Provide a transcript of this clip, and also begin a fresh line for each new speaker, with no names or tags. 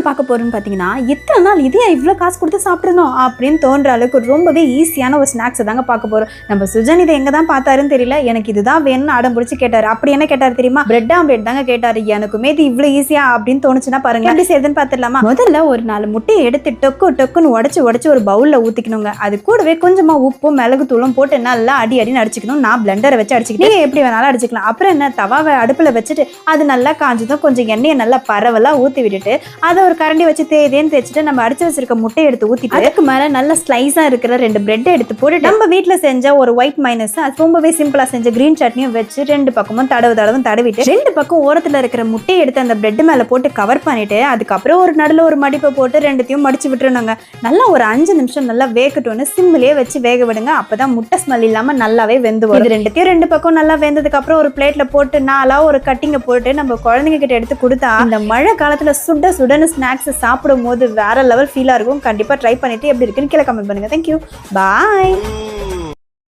என்ன பார்க்க போறோம்னு பார்த்தீங்கன்னா இத்தனை நாள் இதே இவ்வளோ காசு கொடுத்து சாப்பிட்ருந்தோம் அப்படின்னு தோன்ற அளவுக்கு ரொம்பவே ஈஸியான ஒரு ஸ்நாக்ஸ் தாங்க பார்க்க போறோம். நம்ம சுஜன் இதை எங்க தான் பார்த்தாருன்னு தெரியல. எனக்கு இதுதான் வேணும்னு அடம் பிடிச்சி கேட்டாரு. அப்படி என்ன கேட்டாரு தெரியுமா? பிரெட் ஆம்லெட் தாங்க கேட்டாரு. எனக்குமே இது இவ்வளோ ஈஸியா அப்படின்னு தோணுச்சுன்னா பாருங்க எப்படி செய்யுதுன்னு பார்த்துடலாமா? முதல்ல ஒரு நாலு முட்டையை எடுத்து டொக்கு டொக்குன்னு உடச்சு உடச்சு ஒரு பவுல்ல ஊத்திக்கணுங்க. அது கூடவே கொஞ்சமா உப்பும் மிளகு தூளும் போட்டு நல்லா அடி அடின்னு அடிச்சுக்கணும். நான் பிளெண்டரை வச்சு அடிச்சுக்கிட்டு எப்படி வேணாலும் அடிச்சுக்கலாம். அப்புறம் என்ன? தவாவை அடுப்புல வச்சுட்டு அது நல்லா காஞ்சதும் கொஞ்சம் எண்ணெயை நல்லா பரவலா ஊத்தி விட்டுட்டு அதை ஒரு கரண்டி வச்சு தேதேன்னு தேய்ச்சிட்டு நம்ம அடிச்சு வச்சிருக்க முட்டையை எடுத்து ஊத்திட்டு அதுக்கு மேல நல்ல ஸ்லைஸா இருக்கிற ரெண்டு பிரெட் எடுத்து போட்டு நம்ம வீட்ல செஞ்ச ஒரு ஒயிட் மைனஸ் அது ரொம்பவே சிம்பிளா செஞ்ச கிரீன் சட்னியும் வச்சு ரெண்டு பக்கமும் தடவு தடவும் தடவிட்டு ரெண்டு பக்கம் ஓரத்துல இருக்கிற முட்டையை எடுத்து அந்த பிரெட் மேல போட்டு கவர் பண்ணிட்டு அதுக்கப்புறம் ஒரு நடுல ஒரு மடிப்பை போட்டு ரெண்டுத்தையும் மடிச்சு விட்டுருணுங்க நல்லா ஒரு அஞ்சு நிமிஷம் நல்லா வேகட்டும்னு சிம்மிலேயே வச்சு வேக விடுங்க. அப்பதான் முட்டை ஸ்மெல் இல்லாம நல்லாவே வெந்து வரும். இது ரெண்டுத்தையும் ரெண்டு பக்கம் நல்லா வெந்ததுக்கு அப்புறம் ஒரு பிளேட்ல போட்டு நாளா ஒரு கட்டிங்க போட்டு நம்ம குழந்தைங்க கிட்ட எடுத்து கொடுத்தா இந்த மழை காலத்துல சுட சுடன்னு ஸ்நாக்ஸ் சாப்பிடும் போது வேற லெவல் ஃபீலாக இருக்கும். கண்டிப்பா ட்ரை பண்ணிட்டு எப்படி இருக்குன்னு கீழே கமெண்ட் பண்ணுங்க. Thank you bye